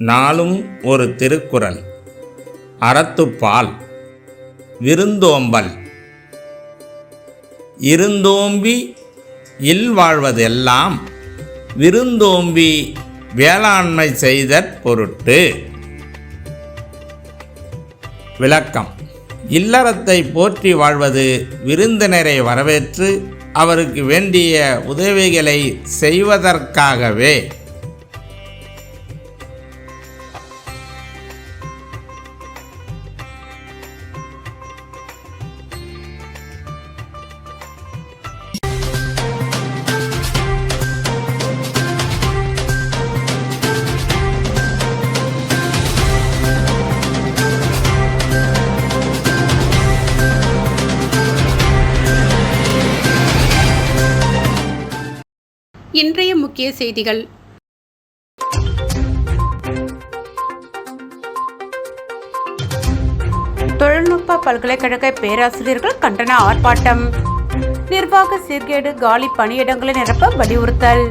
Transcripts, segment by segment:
நாளும் ஒரு திருக்குறள். அறத்துப்பால் விருந்தோம்பல். இருந்தோம்பி இல்வாழ்வதெல்லாம் விருந்தோம்பி வேளாண்மை செய்தற் பொருட்டு. விளக்கம். இல்லறத்தை போற்றி வாழ்வது விருந்தினரை வரவேற்று அவருக்கு வேண்டிய உதவிகளை செய்வதற்காகவே. இன்றைய முக்கிய செய்திகள். தொழில்நுட்ப பல்கலைக்கழக பேராசிரியர்கள் கண்டன ஆர்ப்பாட்டம். நிர்வாக சீர்கேடு காலி பணியிடங்களை நிரப்ப வலியுறுத்தல்.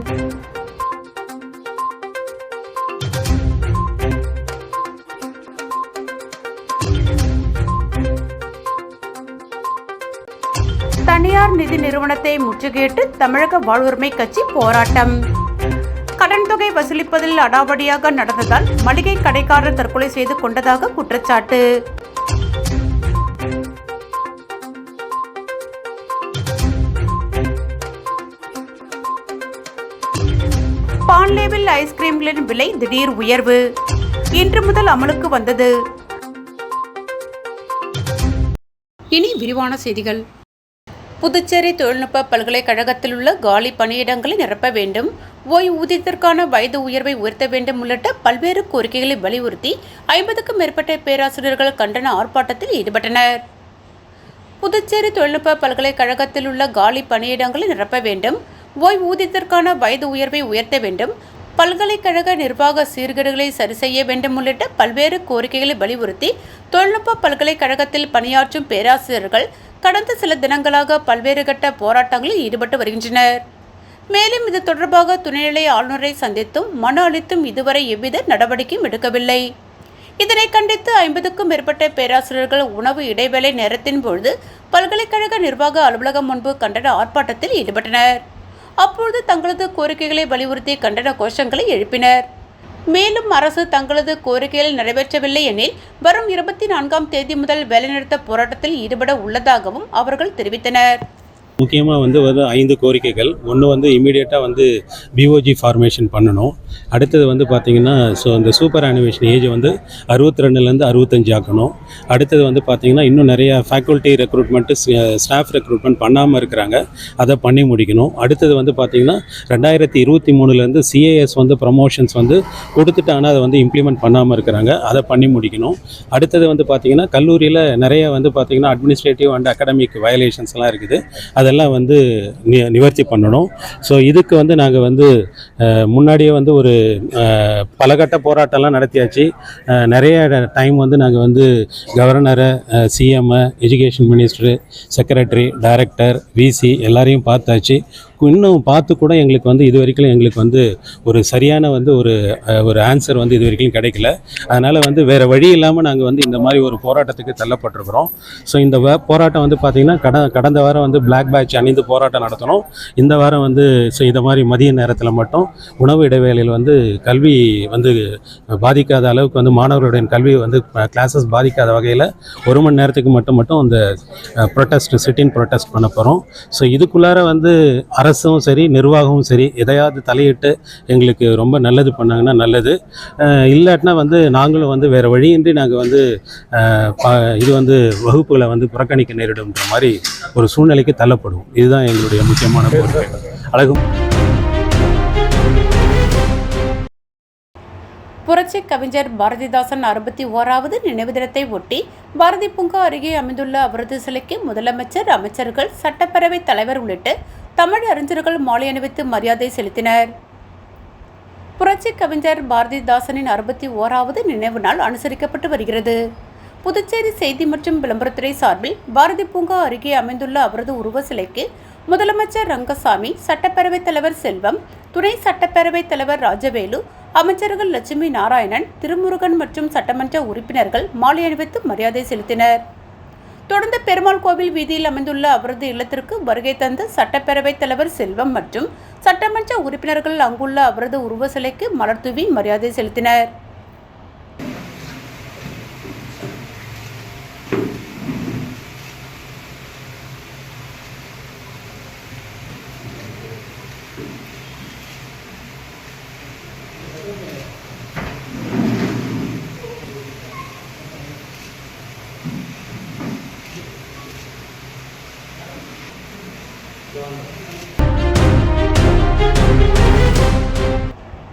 தனியார் நிதி நிறுவனத்தை முற்றுகையிட்டு தமிழக வாழ்வுரிமை கட்சி போராட்டம். கடன் தொகை வசூலிப்பதில் அடாவடியாக நடந்ததால் மளிகை கடைக்காரர் தற்கொலை செய்து கொண்டதாக குற்றச்சாட்டு. பான்லேவில் ஐஸ்கிரீம்களின் விலை திடீர் உயர்வு. இன்று முதல் அமலுக்கு வந்தது. இனி விரிவான செய்திகள். புதுச்சேரி தொழில்நுட்ப பல்கலைக்கழகத்தில் உள்ள காலி பணியிடங்களை நிரப்ப வேண்டும். ஓய்வூதியத்திற்கான வயது உயர்வை உயர்த்த வேண்டும் உள்ளிட்ட பல்வேறு கோரிக்கைகளை வலியுறுத்தி ஐம்பதுக்கும் மேற்பட்ட பேராசிரியர்கள் கண்டன ஆர்ப்பாட்டத்தில் ஈடுபட்டனர். புதுச்சேரி தொழில்நுட்ப பல்கலைக்கழகத்தில் உள்ள காலி பணியிடங்களை நிரப்ப வேண்டும். ஓய்வூதியத்திற்கான வயது உயர்வை உயர்த்த வேண்டும். பல்கலைக்கழக நிர்வாக சீர்கேடுகளை சரி செய்ய வேண்டும் உள்ளிட்ட பல்வேறு கோரிக்கைகளை வலியுறுத்தி தொழில்நுட்ப பல்கலைக்கழகத்தில் பணியாற்றும் பேராசிரியர்கள் கடந்த சில தினங்களாக பல்வேறு கட்ட போராட்டங்களில் ஈடுபட்டு வருகின்றனர். மேலும் இது தொடர்பாக துணைநிலை ஆளுநரை சந்தித்தும் மனு அளித்தும் இதுவரை எவ்வித நடவடிக்கையும் எடுக்கவில்லை. இதனை கண்டித்து ஐம்பதுக்கும் மேற்பட்ட பேராசிரியர்கள் உணவு இடைவேளை நேரத்தின் பொழுது பல்கலைக்கழக நிர்வாக அலுவலகம் முன்பு கண்டன ஆர்ப்பாட்டத்தில் ஈடுபட்டனர். அப்பொழுது தங்களது கோரிக்கைகளை வலியுறுத்தி கண்டன கோஷங்களை எழுப்பினர். மேலும் அரசு தங்களது கோரிக்கைகள் நிறைவேற்றவில்லை எனில் வரும் இருபத்தி நான்காம் தேதி முதல் வேலைநிறுத்த போராட்டத்தில் ஈடுபட உள்ளதாகவும் அவர்கள் தெரிவித்தனர். முக்கியமாக வந்து வந்து ஐந்து கோரிக்கைகள். ஒன்று வந்து இமீடியட்டாக வந்து பிஓஜி ஃபார்மேஷன் பண்ணணும். அடுத்தது வந்து பார்த்திங்கன்னா ஸோ அந்த சூப்பர் அனிமேஷன் ஏஜ் வந்து அறுபத்தி ரெண்டுலேருந்து அறுபத்தஞ்சு ஆக்கணும். அடுத்தது வந்து பார்த்திங்கன்னா இன்னும் நிறைய ஃபேக்கல்ட்டி ரெக்ரூட்மெண்ட்டு ஸ்டாஃப் ரெக்ரூட்மெண்ட் பண்ணாமல் இருக்கிறாங்க. அதை பண்ணி முடிக்கணும். அடுத்தது வந்து பார்த்திங்கன்னா ரெண்டாயிரத்தி இருபத்தி மூணுலேருந்து சிஏஎஸ் வந்து ப்ரமோஷன்ஸ் வந்து கொடுத்துட்டு ஆனால் அதை வந்து இம்ப்ளிமெண்ட் பண்ணாமல் இருக்கிறாங்க. அதை பண்ணி முடிக்கணும். அடுத்தது வந்து பார்த்திங்கன்னா கல்லூரியில் நிறைய வந்து பார்த்திங்கன்னா அட்மினிஸ்ட்ரேட்டிவ் அண்ட் அகாடமிக் வயலேஷன்ஸ்லாம் இருக்குது. அதை அதெல்லாம் வந்து நி நிவர்த்தி பண்ணணும். ஸோ இதுக்கு வந்து நாங்கள் வந்து முன்னாடியே வந்து ஒரு பலகட்ட போராட்டம்லாம் நடத்தியாச்சு. நிறைய டைம் வந்து நாங்கள் வந்து கவர்னரை சிஎம்ஐ education minister secretary director VC எல்லாரையும் பார்த்தாச்சு. இன்னும் பார்த்து கூட எங்களுக்கு வந்து இது வரைக்கும் எங்களுக்கு வந்து ஒரு சரியான வந்து ஒரு ஒரு ஆன்சர் வந்து இது வரைக்கும் கிடைக்கல. அதனால் வந்து வேறு வழி இல்லாமல் நாங்கள் வந்து இந்த மாதிரி ஒரு போராட்டத்துக்கு தள்ளப்பட்டிருக்கிறோம். ஸோ இந்த வ- போராட்டம் வந்து பார்த்திங்கன்னா கட கடந்த வாரம் வந்து பிளாக் ஆராய்ச்சி அணிந்து போராட்டம் நடத்தணும். இந்த வாரம் வந்து ஸோ இந்த மாதிரி மதிய நேரத்தில் மட்டும் உணவு இடைவேளையில் வந்து கல்வி வந்து பாதிக்காத அளவுக்கு வந்து மாணவர்களுடைய கல்வி வந்து கிளாஸஸ் பாதிக்காத வகையில் ஒரு மணி நேரத்துக்கு மட்டும் மட்டும் அந்த ப்ரொட்டஸ்ட் சிட்டின் ப்ரொட்டஸ்ட் பண்ண போகிறோம் ஸோ இதுக்குள்ளார வந்து அரசும் சரி நிர்வாகமும் சரி எதையாவது தலையிட்டு எங்களுக்கு ரொம்ப நல்லது பண்ணாங்கன்னா நல்லது. இல்லாட்டினா வந்து நாங்களும் வந்து வேறு வழியின்றி நாங்கள் வந்து இது வந்து வகுப்புகளை வந்து புறக்கணிக்க நேரிடும்ன்ற மாதிரி ஒரு சூழ்நிலைக்கு செயல்படுவோம் இதுதான் எங்களுடைய முக்கியமான கோரிக்கை. அழகும். புரட்சி கவிஞர் பாரதிதாசன் அறுபத்தி ஓராவது நினைவு தினத்தை ஒட்டி பாரதி பூங்கா அருகே அமைந்துள்ள அவரது சிலைக்கு முதலமைச்சர் அமைச்சர்கள் சட்டப்பேரவைத் தலைவர் உள்ளிட்ட தமிழ் அறிஞர்கள் மாலை அணிவித்து மரியாதை செலுத்தினர். புரட்சி கவிஞர் பாரதிதாசனின் அறுபத்தி ஓராவது நினைவு நாள் அனுசரிக்கப்பட்டு வருகிறது. புதுச்சேரி செய்தி மற்றும் விளம்பரத்துறை சார்பில் பாரதி பூங்கா அருகே அமைந்துள்ள அவரது உருவ சிலைக்கு முதலமைச்சர் ரங்கசாமி சட்டப்பேரவைத் தலைவர் செல்வம் துணை சட்டப்பேரவைத் தலைவர் ராஜவேலு அமைச்சர்கள் லட்சுமி நாராயணன் திருமுருகன் மற்றும் சட்டமன்ற உறுப்பினர்கள் மாலை அணிவித்து மரியாதை செலுத்தினர். தொடர்ந்து பெருமாள் கோவில் வீதியில் அமைந்துள்ள அவரது இல்லத்திற்கு வருகை தந்த சட்டப்பேரவைத் தலைவர் செல்வம் மற்றும் சட்டமன்ற உறுப்பினர்கள் அங்குள்ள அவரது உருவ சிலைக்கு மலர் தூவி மரியாதை செலுத்தினர்.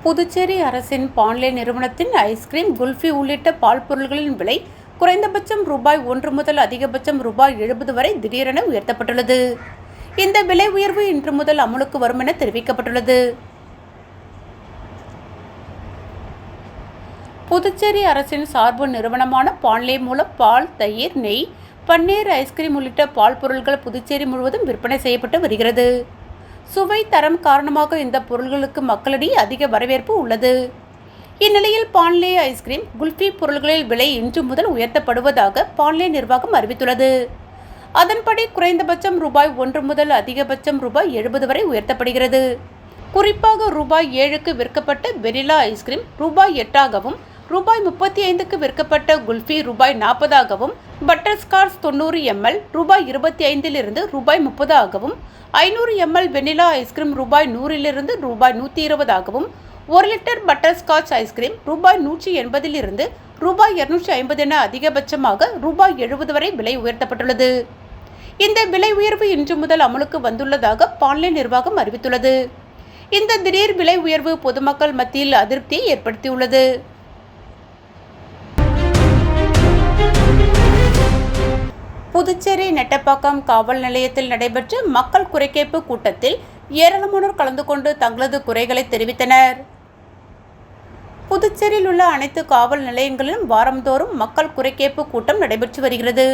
புதுச்சேரி அரசின் பான்லே நிறுவனத்தின் ஐஸ்கிரீம் குல்ஃபி உள்ளிட்ட பால் பொருட்களின் விலை குறைந்தபட்சம் ரூபாய் ஒன்று முதல் அதிகபட்சம் ரூபாய் எழுபது வரை திடீரென உயர்த்தப்பட்டுள்ளது. இந்த விலை உயர்வு இன்று முதல் அமலுக்கு வரும் என தெரிவிக்கப்பட்டுள்ளது. புதுச்சேரி அரசின் சார்பு நிறுவனமான பான்லே மூலம் பால் தயிர் நெய் பன்னீர் ஐஸ்கிரீம் உள்ளிட்ட பால் பொருட்கள் புதுச்சேரி முழுவதும் விற்பனை செய்யப்பட்டு வருகிறது. சுவை தரம் காரணமாக இந்த பொருள்களுக்கு மக்களிடையே அதிக வரவேற்பு உள்ளது. இந்நிலையில் பான்லே ஐஸ்கிரீம் குல்ஃபி பொருள்களில் விலை இன்று முதல் உயர்த்தப்படுவதாக பான்லே நிர்வாகம் அறிவித்துள்ளது. அதன்படி குறைந்தபட்சம் ரூபாய் ஒன்று முதல் அதிகபட்சம் ரூபாய் எழுபது வரை உயர்த்தப்படுகிறது. குறிப்பாக ரூபாய் ஏழுக்கு விற்கப்பட்ட வெனிலா ஐஸ்கிரீம் ரூபாய் எட்டாகவும் ரூபாய் முப்பத்தி ஐந்துக்கு விற்கப்பட்ட குல்ஃபி ரூபாய் நாற்பதாகவும் பட்டர்ஸ்காட்ச் தொண்ணூறு எம்எல் ரூபாய் இருபத்தி ஐந்திலிருந்து ரூபாய் முப்பதாகவும் ஐநூறு எம்எல் வெனிலா ஐஸ்கிரீம் ரூபாய் நூறிலிருந்து ரூபாய் நூற்றி இருபதாகவும் ஒரு லிட்டர் பட்டர்ஸ்காட்ச் ஐஸ்கிரீம் ரூபாய் நூற்றி எண்பதிலிருந்து ரூபாய் இருநூற்றி ஐம்பது என அதிகபட்சமாக ரூபாய் எழுபது வரை விலை உயர்த்தப்பட்டுள்ளது. இந்த விலை உயர்வு இன்று முதல் அமலுக்கு வந்துள்ளதாக பான்லே நிர்வாகம் அறிவித்துள்ளது. இந்த திடீர் விலை உயர்வு பொதுமக்கள் மத்தியில் அதிருப்தியை ஏற்படுத்தியுள்ளது. புதுச்சேரி நெட்டப்பாக்கம் காவல் நிலையத்தில் நடைபெற்ற மக்கள் குறைகேட்பு கூட்டத்தில் ஏராளமானோர் கலந்து கொண்டு தங்களது குறைகளை தெரிவித்தனர். புதுச்சேரியில் உள்ள அனைத்து காவல் நிலையங்களிலும் வாரந்தோறும் மக்கள் குறைகேட்பு கூட்டம் நடைபெற்று வருகிறது.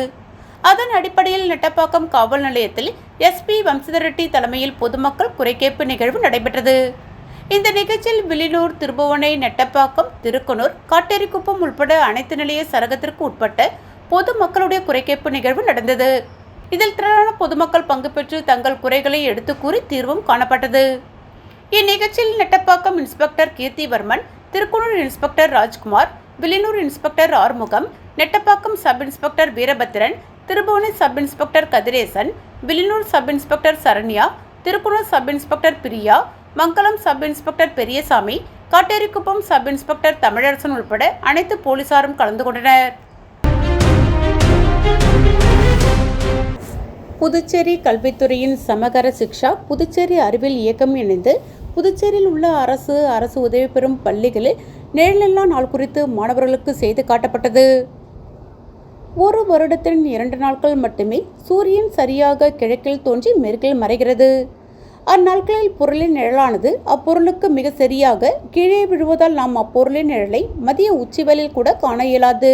அதன் அடிப்படையில் நெட்டப்பாக்கம் காவல் நிலையத்தில் எஸ்பி வம்சதர் ரெட்டி தலைமையில் பொதுமக்கள் குறைகேட்பு நிகழ்வு நடைபெற்றது. இந்த நிகழ்ச்சியில் வில்லியனூர் திருபுவனை நெட்டப்பாக்கம் திருக்கனூர் காட்டேரிக்குப்பம் உட்பட அனைத்து நிலைய சரகத்திற்கு உட்பட்ட பொதுமக்களுடைய குறைகேட்பு நிகழ்வு நடந்தது. இதில் திரளான பொதுமக்கள் பங்கு பெற்று தங்கள் குறைகளை எடுத்து கூறி தீர்வும் காணப்பட்டது. இந்நிகழ்ச்சியில் Nettapakkam inspector Keerthivarman Thirukkanur inspector Rajkumar Villianur inspector Arumugam Nettapakkam sub inspector Veerapathiran Thirubuvanai sub inspector Kathiresan Villianur sub inspector Saranya Thirukkanur sub inspector Priya Mangalam sub inspector Periyasamy Katterikuppam sub inspector Tamilarasan உட்பட அனைத்து போலீசாரும் கலந்து கொண்டனர். புதுச்சேரி கல்வித்துறையின் சமகர சிக்ஷா புதுச்சேரி அறிவியல் இயக்கம் இணைந்து புதுச்சேரியில் உள்ள அரசு அரசு உதவி பெறும் பள்ளிகளில் நிழலில்லா நாள் குறித்து மாணவர்களுக்கு செய்து காட்டப்பட்டது. ஒரு வருடத்தின் இரண்டு நாட்கள் மட்டுமே சூரியன் சரியாக கிழக்கில் தோன்றி மேற்கில் மறைகிறது. அந்நாட்களில் பொருளின் நிழலானது அப்பொருளுக்கு மிக சரியாக கீழே விழுவதால் நாம் அப்பொருளின் நிழலை மதிய உச்சிவலில் கூட காண இயலாது.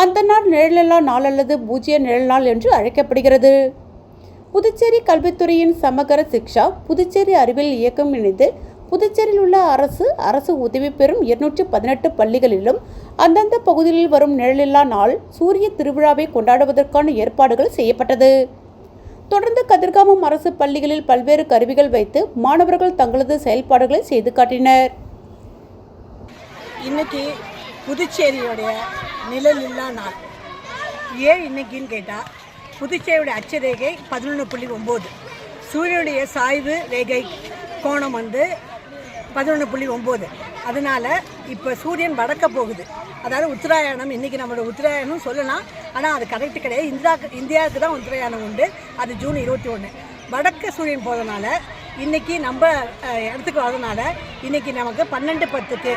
அந்த நாள் நிழலில்லா நாள் அல்லது பூஜ்ய நிழல் நாள் என்று அழைக்கப்படுகிறது. புதுச்சேரி கல்வித்துறையின் சமகர சிக்ஷா புதுச்சேரி அறிவியல் இயக்கம் இணைந்து புதுச்சேரியில் உள்ள அரசு அரசு உதவி பெறும் இருநூற்றி பதினெட்டு பள்ளிகளிலும் அந்தந்த பகுதிகளில் வரும் நிழலில்லா நாள் சூரிய திருவிழாவை கொண்டாடுவதற்கான ஏற்பாடுகள் செய்யப்பட்டது. தொடர்ந்து கதிர்காமம் அரசு பள்ளிகளில் பல்வேறு கருவிகள் வைத்து மாணவர்கள் தங்களது செயல்பாடுகளை செய்து காட்டினர். இன்னைக்கு புதுச்சேரியோடைய நிழலில்லா நாள். ஏன் இன்னைக்குன்னு கேட்டால் புதுச்சேரியோடைய அச்சரேகை பதினொன்று புள்ளி ஒம்பது. சூரியனுடைய சாய்வு ரேகை கோணம் வந்து பதினொன்று புள்ளி ஒம்பது. அதனால் இப்போ சூரியன் வடக்க போகுது. அதாவது உத்தராயணம் இன்றைக்கி நம்மளோட உத்தராயணம் சொல்லலாம். ஆனால் அது கரெக்ட் கிடையாது. இந்தியா இந்தியாவுக்கு தான் உத்தராயணம் உண்டு. அது ஜூன் இருபத்தி ஒன்று வடக்கு சூரியன் போகிறதுனால இன்றைக்கி நம்ம இடத்துக்கு வரதுனால இன்னைக்கு நமக்கு பன்னெண்டு பத்துக்கு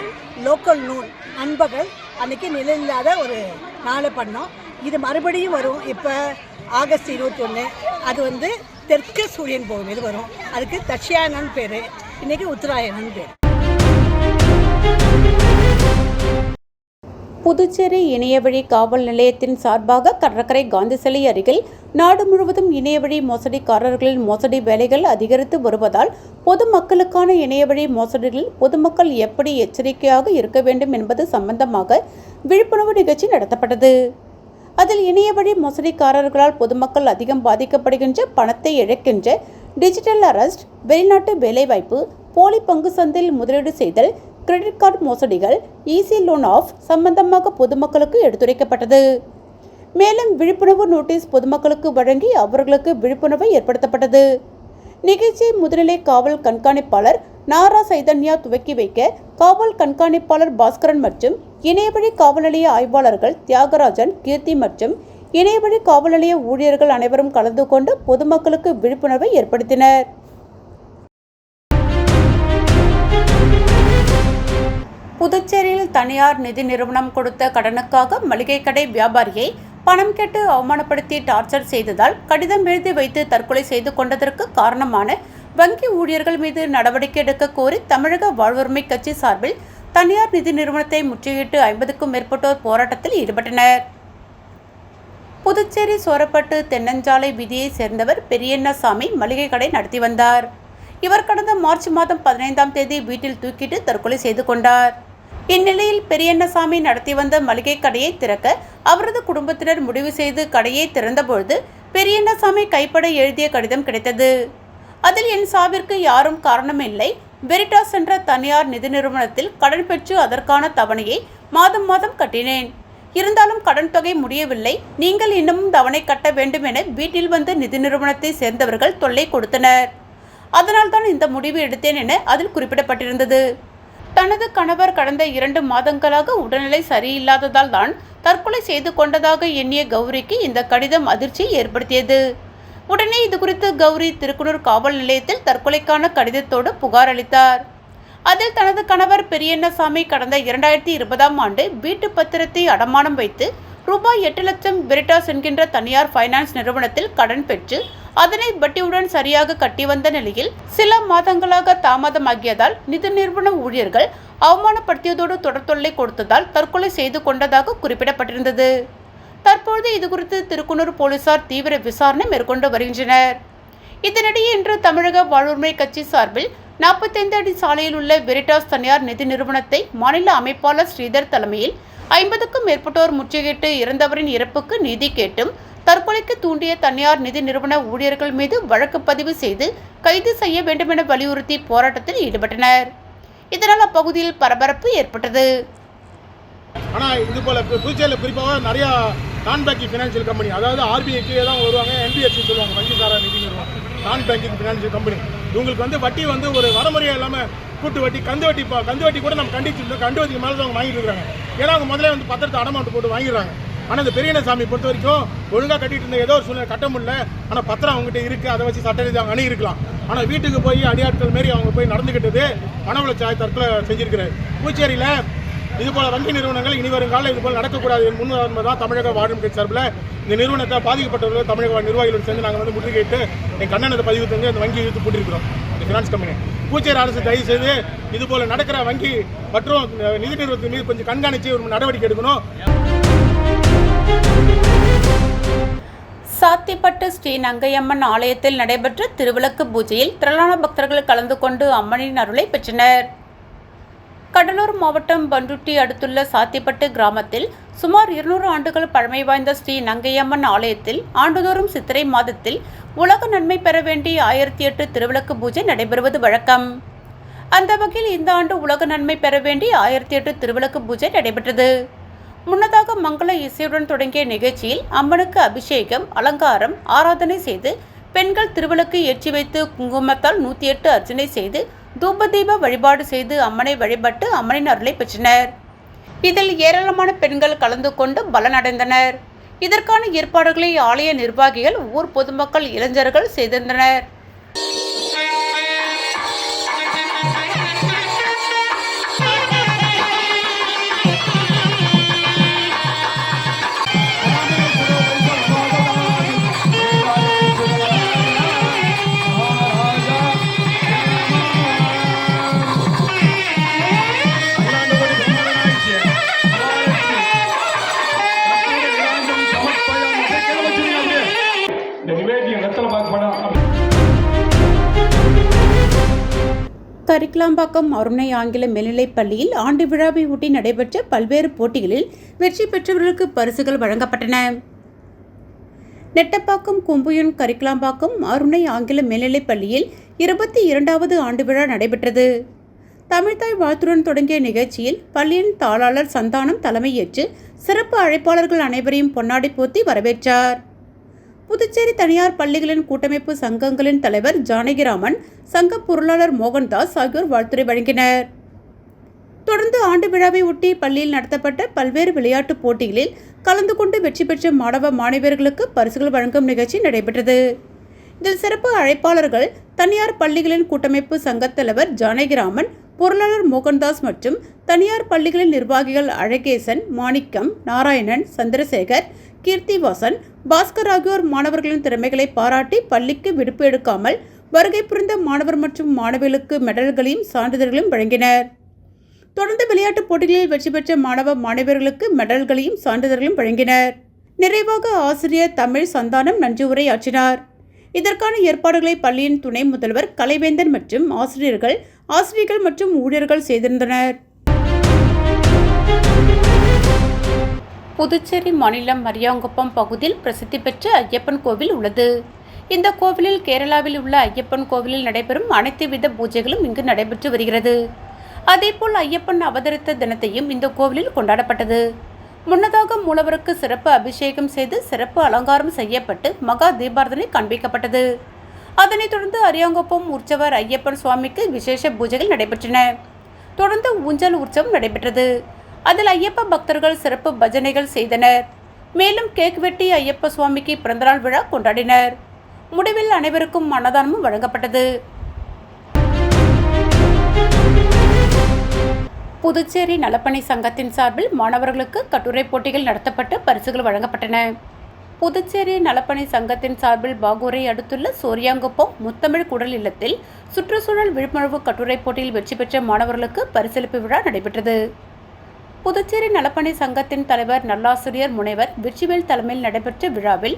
லோக்கல் நூல் நண்பகல் அன்றைக்கி நிலையில்லாத ஒரு நாளை பண்ணோம். இது மறுபடியும் வரும். இப்போ ஆகஸ்ட் இருபத்தி ஒன்று அது வந்து தெற்கு சூரியன் போகும். இது வரும். அதுக்கு தட்சியாயனம்னு பேர். இன்றைக்கி உத்தராயணன் பேர். புதுச்சேரி இணையவழி காவல் நிலையத்தின் சார்பாக கடற்கரை காந்தி சிலை அருகில் நாடு முழுவதும் இணையவழி மோசடிக்காரர்களின் மோசடி வேலைகள் அதிகரித்து வருவதால் பொதுமக்களுக்கான இணையவழி மோசடிகளில் பொதுமக்கள் எப்படி எச்சரிக்கையாக இருக்க வேண்டும் என்பது சம்பந்தமாக விழிப்புணர்வு நிகழ்ச்சி நடத்தப்பட்டது. அதில் இணையவழி மோசடிக்காரர்களால் பொதுமக்கள் அதிகம் பாதிக்கப்படுகின்ற பணத்தை இழக்கின்ற டிஜிட்டல் அரஸ்ட் வெளிநாட்டு வேலைவாய்ப்பு போலி பங்கு சந்தையில் முதலீடு செய்தல் கிரெடிட் கார்டு மோசடிகள் ஈஸி லோன் ஆஃப் சம்பந்தமாக பொதுமக்களுக்கு எடுத்துரைக்கப்பட்டது. மேலும் விழிப்புணர்வு நோட்டீஸ் பொதுமக்களுக்கு வழங்கி அவர்களுக்கு விழிப்புணர்வு ஏற்படுத்தப்பட்டது. நிகழ்ச்சி முதுநிலை காவல் கண்காணிப்பாளர் நாரா சைதன்யா துவக்கி வைக்க காவல் கண்காணிப்பாளர் பாஸ்கரன் மற்றும் இணையவழி காவல் நிலைய ஆய்வாளர்கள் தியாகராஜன் கீர்த்தி மற்றும் இணையவழி காவல் நிலைய ஊழியர்கள் அனைவரும் கலந்து கொண்டு பொதுமக்களுக்கு விழிப்புணர்வை ஏற்படுத்தினர். புதுச்சேரியில் தனியார் நிதி நிறுவனம் கொடுத்த கடனுக்காக மளிகை கடை வியாபாரியை பணம் கேட்டு அவமானப்படுத்தி டார்ச்சர் செய்ததால் கடிதம் எழுதி வைத்து தற்கொலை செய்து கொண்டதற்கு காரணமான வங்கி ஊழியர்கள் மீது நடவடிக்கை எடுக்க கோரி தமிழக வாழ்வுரிமை கட்சி சார்பில் தனியார் நிதி நிறுவனத்தை முற்றுகையிட்டு ஐம்பதுக்கும் மேற்பட்டோர் போராட்டத்தில் ஈடுபட்டனர். புதுச்சேரி சோரப்பட்டு தென்னஞ்சாலை வீதியைச் சேர்ந்தவர் பெரியண்ணசாமி மளிகை கடை நடத்தி வந்தார். இவர் கடந்த மார்ச் மாதம் பதினைந்தாம் தேதி வீட்டில் தூக்கிட்டு தற்கொலை செய்து கொண்டார். இந்நிலையில் பெரியண்ணசாமி நடத்தி வந்த மளிகை கடையை திறக்க அவரது குடும்பத்தினர் முடிவு செய்து கடையை திறந்தபொழுது பெரியண்ணசாமி கைப்பட எழுதிய கடிதம் கிடைத்தது. அதில் என் சாவிற்கு யாரும் காரணமில்லை. வெரிட்டாஸ் என்ற தனியார் நிதி நிறுவனத்தில் கடன் பெற்று அதற்கான தவணையை மாதம் மாதம் கட்டினேன். இருந்தாலும் கடன் தொகை முடியவில்லை. நீங்கள் இன்னமும் தவணை கட்ட வேண்டும் என வீட்டில் வந்து நிதி நிறுவனத்தை சேர்ந்தவர்கள் தொல்லை கொடுத்தனர். அதனால்தான் இந்த முடிவு எடுத்தேன் என அதில் குறிப்பிடப்பட்டிருந்தது. தனது கணவர் கடந்த இரண்டு மாதங்களாக உடல்நிலை சரியில்லாததால் தான் தற்கொலை செய்து கொண்டதாக எண்ணிய கௌரிக்கு இந்த கடிதம் அதிர்ச்சியை ஏற்படுத்தியது. உடனே இது குறித்து கௌரி திருக்குனூர் காவல் நிலையத்தில் தற்கொலைக்கான கடிதத்தோடு புகார் அளித்தார். அதில் தனது கணவர் பெரியண்ணசாமி கடந்த இரண்டாயிரத்தி இருபதாம் ஆண்டு வீட்டு பத்திரத்தை அடமானம் வைத்து ரூபாய் எட்டு லட்சம் விரிட்டாஸ் என்கின்ற தனியார் ஃபைனான்ஸ் நிறுவனத்தில் கடன் பெற்று அதனை வட்டியுடன் சரியாக கட்டி வந்த நிலையில் சில மாதங்களாக தாமதமாகியதால் நிதி நிறுவன ஊழியர்கள் அவமானப்படுத்தியதோடு தொடர் தொல்லை கொடுத்ததால் தற்கொலை செய்து கொண்டதாக குறிப்பிடப்பட்டிருந்தது. தற்பொழுது இதுகுறித்து திருக்குனூர் போலீசார் தீவிர விசாரணை மேற்கொண்டு வருகின்றனர். இதனிடையே இன்று தமிழக வாழ்வுரிமை கட்சி சார்பில் நாற்பத்தைந்து அடி சாலையில் உள்ள வெரிட்டாஸ் தனியார் நிதி நிறுவனத்தை மாநில அமைப்பாளர் ஸ்ரீதர் தலைமையில் ஐம்பதுக்கும் மேற்பட்டோர் முற்றுகையிட்டு இறந்தவரின் இறப்புக்கு நீதி கேட்டும் தற்கொலைக்கு தூண்டிய தனியார் நிதி நிறுவன ஊழியர்கள் மீது வழக்கு பதிவு செய்து கைது செய்ய வேண்டுமென வலியுறுத்தி போராட்டத்தில் ஈடுபட்டனர். இதனால் அப்பகுதியில் பரபரப்பு ஏற்பட்டது. ஆனால் இது போல் ஃபியூச்சரில் குறிப்பாக நிறையா நான் பேங்கிங் ஃபினான்ஷியல் கம்பெனி அதாவது ஆர்பிஐக்கே தான் வருவாங்க என்பிஎஸ்சி சொல்லுவாங்க வங்கி சாரா நிதி நிறுவனம் நான் பேங்கிங் ஃபினான்ஷியல் கம்பெனி இவங்களுக்கு வந்து வட்டி வந்து ஒரு வரமுறையாக இல்லாமல் கூட்டு வட்டி கந்து வட்டி பா- கந்து வட்டி கூட நம்ம கண்டிச்சிருந்தோம் கண்டு வட்டிக்கு மேலே தான் அவங்க வாங்கிட்டு இருக்காங்க ஏன்னா அவங்க முதல்ல வந்து பத்திரத்தை அடமாட்டு போட்டு வாங்கிடுறாங்க. ஆனால் இந்த பெரியண்ணசாமி பொறுத்த வரைக்கும் ஒழுங்காக கட்டிட்டு இருந்த ஏதோ ஒரு சூழ்நிலை கட்ட முடியல. ஆனால் பத்திரம் அவங்ககிட்ட இருக்குது அதை வச்சு சட்ட ரீதியாக அணி இருக்கலாம். ஆனால் வீட்டுக்கு போய் அடியாட்கள் மாரி அவங்க போய் நடந்துக்கிட்டது மனவளச்சாய் தற்கொலை செஞ்சிருக்கிறார். புதுச்சேரியில் இது போல வங்கி நிறுவனங்கள் இனி வரும் காலம் இது போல நடக்கக்கூடாது முன்னுதாரணமாக தான் தமிழக வாழும் கட்சி சார்பில். இந்த நிறுவனத்தை பாதிக்கப்பட்டவர்கள் தமிழக நிர்வாகிகள் நிர்வாகிகளோடு சேர்ந்து நாங்கள் வந்து முற்றுகையிட்டு என் கண்ணனத்தை பதிவு தந்து அந்த வங்கி இழுத்து போட்டிருக்கிறோம். இந்த ஃபினான்ஸ் கம்பெனி பூச்சேரி அரசு தயவு செய்து இது போல நடக்கிற வங்கி மற்றும் நிதி நிறுவனத்தின் மீது கொஞ்சம் கண்காணித்து ஒரு நடவடிக்கை எடுக்கணும். சாத்திப்பட்டு ஸ்ரீ நங்கையம்மன் ஆலயத்தில் நடைபெற்ற திருவிளக்கு பூஜையில் திரளான பக்தர்கள் கலந்து கொண்டு அம்மனின் அருளை பெற்றனர். கடலூர் மாவட்டம் பண்டுட்டி அடுத்துள்ள சாத்திப்பட்டு கிராமத்தில் சுமார் இருநூறு ஆண்டுகள் பழமை வாய்ந்த ஸ்ரீ நங்கையம்மன் ஆலயத்தில் ஆண்டுதோறும் சித்திரை மாதத்தில் உலக நன்மை பெற வேண்டி ஆயிரத்தி எட்டு திருவிளக்கு பூஜை நடைபெறுவது வழக்கம். அந்த வகையில் இந்த ஆண்டு உலக நன்மை பெற வேண்டி ஆயிரத்தி எட்டு திருவிளக்கு பூஜை நடைபெற்றது. முன்னதாக மங்கள இசையுடன் தொடங்கிய நிகழ்ச்சியில் அம்மனுக்கு அபிஷேகம் அலங்காரம் ஆராதனை செய்து பெண்கள் திருவிளக்கு ஏற்றி வைத்து குங்குமத்தால் நூற்றி எட்டு அர்ச்சனை செய்து தூபதீப வழிபாடு செய்து அம்மனை வழிபட்டு அம்மனின் அருளை பெற்றனர். இதில் ஏராளமான பெண்கள் கலந்து கொண்டு பலனடைந்தனர். இதற்கான ஏற்பாடுகளை ஆலய நிர்வாகிகள் ஊர் பொதுமக்கள் இளைஞர்கள் செய்திருந்தனர். கரிக்கலாம்பாக்கம் அருணை ஆங்கில மேல்நிலைப் பள்ளியில் ஆண்டு விழாவை ஒட்டி நடைபெற்ற பல்வேறு போட்டிகளில் வெற்றி பெற்றவர்களுக்கு பரிசுகள் வழங்கப்பட்டன. நெட்டப்பாக்கம் கொம்புயன் கரிக்கலாம்பாக்கம் அருணை ஆங்கில மேல்நிலைப் பள்ளியில் இருபத்தி இரண்டாவது ஆண்டு விழா நடைபெற்றது. தமிழ்தாய் வாழ்த்துடன் தொடங்கிய நிகழ்ச்சியில் பள்ளியின் தாளாளர் சந்தானம் தலைமையேற்று சிறப்பு அழைப்பாளர்கள் அனைவரையும் பொன்னாடை போத்தி வரவேற்றார். புதுச்சேரி தனியார் பள்ளிகளின் கூட்டமைப்பு சங்கங்களின் தலைவர் ஜானகிராமன் சங்க பொருளாளர் மோகன்தாஸ் ஆகியோர் வாழ்த்துரை வழங்கினர். தொடர்ந்து ஆண்டு விழாவை ஒட்டி பள்ளியில் நடத்தப்பட்ட பல்வேறு விளையாட்டுப் போட்டிகளில் கலந்து கொண்டு வெற்றி பெற்ற மாணவ மாணவியர்களுக்கு பரிசுகள் வழங்கும் நிகழ்ச்சி நடைபெற்றது. இதில் சிறப்பு அழைப்பாளர்கள் தனியார் பள்ளிகளின் கூட்டமைப்பு சங்கத் தலைவர் ஜானகிராமன் பொருளாளர் மோகன்தாஸ் மற்றும் தனியார் பள்ளிகளின் நிர்வாகிகள் அழகேசன் மாணிக்கம் நாராயணன் சந்திரசேகர் கீர்த்திவாசன் பாஸ்கர் ஆகியோர் மாணவர்களின் திறமைகளை பாராட்டி பள்ளிக்கு விடுப்பு எடுக்காமல் வருகை புரிந்த மாணவர் மற்றும் மாணவிகளுக்கு மெடல்களையும் சான்றிதழ்களையும் வழங்கினர். தொடர்ந்து விளையாட்டுப் போட்டிகளில் வெற்றி பெற்ற மாணவ மாணவியர்களுக்கு மெடல்களையும் சான்றிதழ்களையும் வழங்கினர். நிறைவாக ஆசிரியர் தமிழ் சந்தானம் நன்றி உரையாற்றினார். இதற்கான ஏற்பாடுகளை பள்ளியின் துணை முதல்வர் கலைவேந்தன் மற்றும் ஆசிரியர்கள் ஆசிரியர்கள் மற்றும் ஊழியர்கள் செய்திருந்தனர். புதுச்சேரி மாநிலம் மரியாங்குப்பம் பகுதியில் பிரசித்தி பெற்ற ஐயப்பன் கோவில் உள்ளது. இந்த கோவிலில் கேரளாவில் உள்ள ஐயப்பன் கோவிலில் நடைபெறும் அனைத்து வித பூஜைகளும் இங்கு நடைபெற்று வருகிறது. அதேபோல் ஐயப்பன் அவதரித்த தினத்தையும் இந்த கோவிலில் கொண்டாடப்பட்டது. முன்னதாக மூலவருக்கு சிறப்பு அபிஷேகம் செய்து சிறப்பு அலங்காரம் செய்யப்பட்டு மகா தீபாரதனை காண்பிக்கப்பட்டது. அதனைத் தொடர்ந்து அரியாங்குப்பம் உற்சவர் ஐயப்பன் சுவாமிக்கு விசேஷ பூஜைகள் நடைபெற்றன. தொடர்ந்து ஊஞ்சல் உற்சவம் நடைபெற்றது. அதில் ஐயப்ப பக்தர்கள் சிறப்பு பஜனைகள் செய்தனர். மேலும் கேக் வெட்டி ஐயப்ப சுவாமிக்கு பிறந்தநாள் விழா கொண்டாடினர். முடிவில் அனைவருக்கும் அன்னதானமும் வழங்கப்பட்டது. புதுச்சேரி நலப்பணி சங்கத்தின் சார்பில் மாணவர்களுக்கு கட்டுரை போட்டிகள் நடத்தப்பட்டு பரிசுகள் வழங்கப்பட்டன. புதுச்சேரி நலப்பணி சங்கத்தின் சார்பில் பாகூரை அடுத்துள்ள சோரியாங்குப்பம் முத்தமிழ் குடல் இல்லத்தில் சுற்றுச்சூழல் விழிப்புணர்வு கட்டுரை போட்டியில் வெற்றி பெற்ற மாணவர்களுக்கு பரிசளிப்பு விழா நடைபெற்றது. புதுச்சேரி நலப்பணி சங்கத்தின் தலைவர் நல்லாசிரியர் முனைவர் வெற்றிவேல் தலைமையில் நடைபெற்ற விழாவில்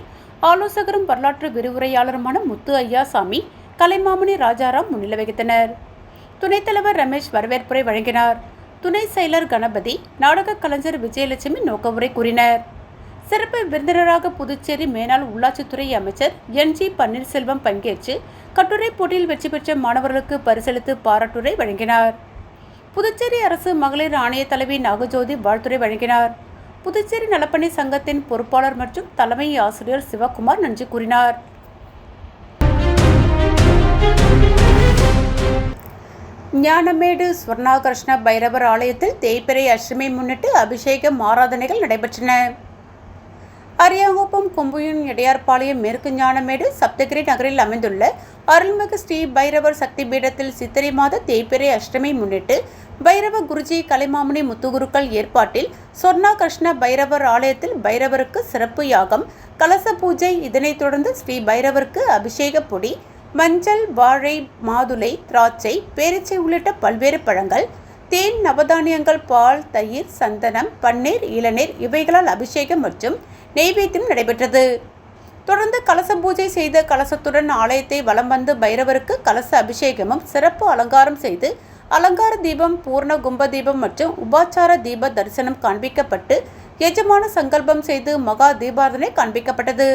ஆலோசகரும் வரலாற்று விரிவுரையாளருமான முத்து ஐயாசாமி கலைமாமணி ராஜாராம் முன்னிலை வகித்தனர். துணைத் தலைவர் ரமேஷ் வரவேற்புரை வழங்கினார். துணை செயலர் கணபதி நாடக கலைஞர் விஜயலட்சுமி நோக்கவுரை கூறினர். சிறப்பு விருந்தினராக புதுச்சேரி மேனாள் உள்ளாட்சித்துறை அமைச்சர் என் ஜி பன்னீர்செல்வம் பங்கேற்று கட்டுரை போட்டியில் வெற்றி பெற்ற மாணவர்களுக்கு பரிசளித்து பாராட்டுரை வழங்கினார். புதுச்சேரி அரசு மகளிர் ஆணைய தலைவி நாகஜோதி வாழ்த்துறை வழங்கினார். புதுச்சேரி நலப்பணி சங்கத்தின் பொறுப்பாளர் மற்றும் தலைமை ஆசிரியர் சிவகுமார் நன்றி கூறினார். ஞானமேடு ஸ்வர்ணாகிருஷ்ண பைரவர் ஆலயத்தில் தேய்பிறை அஷ்டமி முன்னிட்டு அபிஷேகம் ஆராதனைகள் நடைபெற்றன. அரியாங்குப்பம் கொம்புயின் இடையார்பாளையம் மேற்கு ஞானமேடு சப்தகிரி நகரில் அமைந்துள்ள அருள்மிகு ஸ்ரீ பைரவர் சக்தி பீடத்தில் சித்திரை மாத தேய்பிறை அஷ்டமி முன்னிட்டு பைரவ குருஜி கலைமாமணி முத்துகுருக்கள் ஏற்பாட்டில் சொர்ணா கிருஷ்ண பைரவர் ஆலயத்தில் பைரவருக்கு சிறப்பு யாகம் கலச பூஜை இதனைத் தொடர்ந்து ஸ்ரீ பைரவருக்கு அபிஷேக பொடி மஞ்சள் வாழை மாதுளை திராட்சை பேரிச்சை உள்ளிட்ட பல்வேறு பழங்கள் தேன் நவதானியங்கள் பால் தயிர் சந்தனம் பன்னீர் இளநீர் இவைகளால் அபிஷேகம் மற்றும் நெய்வேத்தியம் நடைபெற்றது. தொடர்ந்து கலச பூஜை செய்த கலசத்துடன் ஆலயத்தை வலம் வந்து பைரவருக்கு கலச அபிஷேகமும் சிறப்பு அலங்காரம் செய்து அலங்கார தீபம் பூர்ண கும்ப தீபம் மற்றும் உபாச்சார தீப தரிசனம் காண்பிக்கப்பட்டு எஜமான சங்கல்பம் செய்து மகா தீபாரதனை காண்பிக்கப்பட்டது.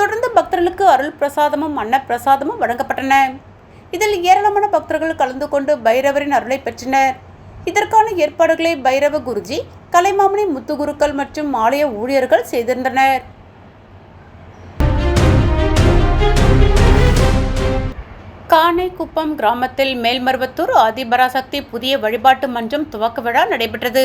தொடர்ந்து பக்தர்களுக்கு அருள் பிரசாதமும் அன்ன பிரசாதமும் வழங்கப்பட்டன. இதில் ஏராளமான பக்தர்கள் கலந்து கொண்டு பைரவரின் அருளை பெற்றனர். இதற்கான ஏற்பாடுகளை பைரவ குருஜி கலைமாமணி முத்துகுருக்கள் மற்றும் ஆலய ஊழியர்கள் செய்திருந்தனர். காணைக்குப்பம் கிராமத்தில் மேல்மருவத்தூர் ஆதிபராசக்தி புதிய வழிபாட்டு மன்றம் துவக்க விழா நடைபெற்றது.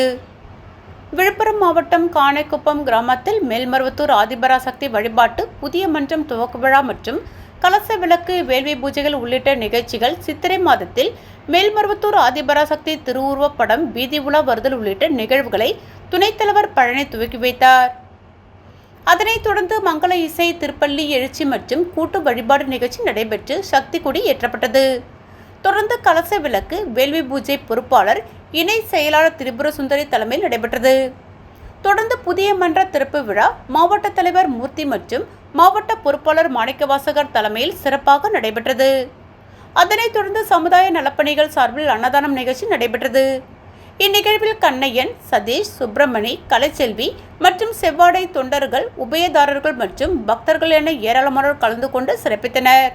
விழுப்புரம் மாவட்டம் காணைக்குப்பம் கிராமத்தில் மேல்மருவத்தூர் ஆதிபராசக்தி வழிபாட்டு புதிய மன்றம் துவக்க விழா மற்றும் கலச விளக்கு வேள்வி பூஜைகள் உள்ளிட்ட நிகழ்ச்சிகள் சித்திரை மாதத்தில் மேல்மருவத்தூர் ஆதிபராசக்தி திருவுருவப்படம் வீதி உலா வருதல் உள்ளிட்ட நிகழ்வுகளை துணைத் தலைவர் பழனி துவக்கி வைத்தார். அதனைத் தொடர்ந்து மங்கள இசை திருப்பள்ளி எழுச்சி மற்றும் கூட்டு வழிபாடு நிகழ்ச்சி நடைபெற்று சக்தி கொடி ஏற்றப்பட்டது. தொடர்ந்து கலச விளக்கு வேள்வி பூஜை பொறுப்பாளர் இணை செயலாளர் திரிபுர சுந்தரி தலைமையில் நடைபெற்றது. தொடர்ந்து புதிய மன்ற திறப்பு விழா மாவட்ட தலைவர் மூர்த்தி மற்றும் மாவட்ட பொறுப்பாளர் மாணிக்கவாசகர் தலைமையில் சிறப்பாக நடைபெற்றது. அதனைத் தொடர்ந்து சமுதாய நலப்பணிகள் சார்பில் அன்னதானம் நிகழ்ச்சி நடைபெற்றது. இந்நிகழ்வில் கண்ணையன் சதீஷ் சுப்பிரமணி கலைச்செல்வி மற்றும் செவ்வாடை தொண்டர்கள் உபயதாரர்கள் மற்றும் பக்தர்கள் என ஏராளமானோர் கலந்து கொண்டு சிறப்பித்தனர்.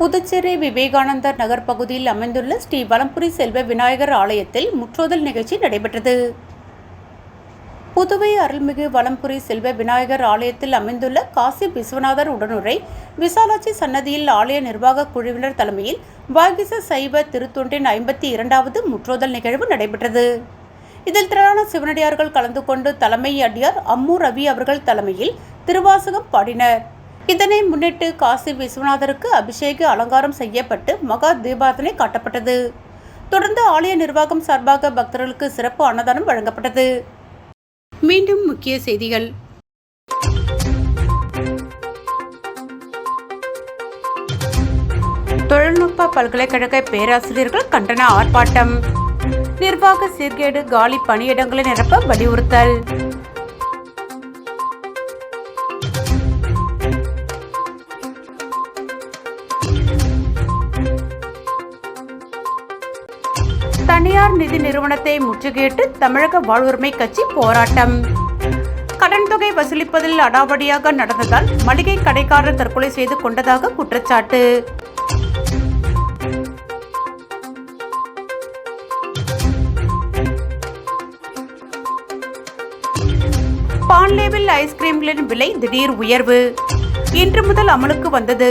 புதுச்சேரி விவேகானந்தர் நகர் பகுதியில் அமைந்துள்ள ஸ்ரீ வலம்புரி செல்வ விநாயகர் ஆலயத்தில் முற்றோதல் நிகழ்ச்சி நடைபெற்றது. புதுவை அருள்மிகு வலம்புரி செல்வ விநாயகர் ஆலயத்தில் அமைந்துள்ள காசி விஸ்வநாதர் உடனுரை விசாலாட்சி சன்னதியில் ஆலய நிர்வாக குழுவினர் தலைமையில் வாகிச சைவ திருத்தொண்டின் ஐம்பத்தி இரண்டாவது முற்றோதல் நிகழ்வு நடைபெற்றது. இதில் திரளான சிவனடியார்கள் கலந்து கொண்டு தலைமை அடியார் அம்மு ரவி அவர்கள் தலைமையில் திருவாசகம் பாடினர். இதனை முன்னிட்டு காசி விஸ்வநாதருக்கு அபிஷேக அலங்காரம் செய்யப்பட்டு மகா தீபாரதனை காட்டப்பட்டது. தொடர்ந்து ஆலய நிர்வாகம் சார்பாக பக்தர்களுக்கு சிறப்பு அன்னதானம் வழங்கப்பட்டது. மீண்டும் முக்கிய செய்திகள். தொழில்நுட்ப பல்கலைக்கழக பேராசிரியர்கள் கண்டன ஆர்ப்பாட்டம். நிர்வாக சீர்கேடு காலி பணியிடங்களை நிரப்ப வலியுறுத்தல். நிறுவனத்தை முற்றுகையிட்டு தமிழக வாழ்வுரிமை கட்சி போராட்டம். கடன் தொகை வசூலிப்பதில் அடாவடியாக நடந்ததால் மளிகை கடைக்காரர் தற்கொலை செய்து கொண்டதாக குற்றச்சாட்டு. பான்லேவில் ஐஸ்கிரீம்களின் விலை திடீர் உயர்வு. இன்று முதல் அமலுக்கு வந்தது.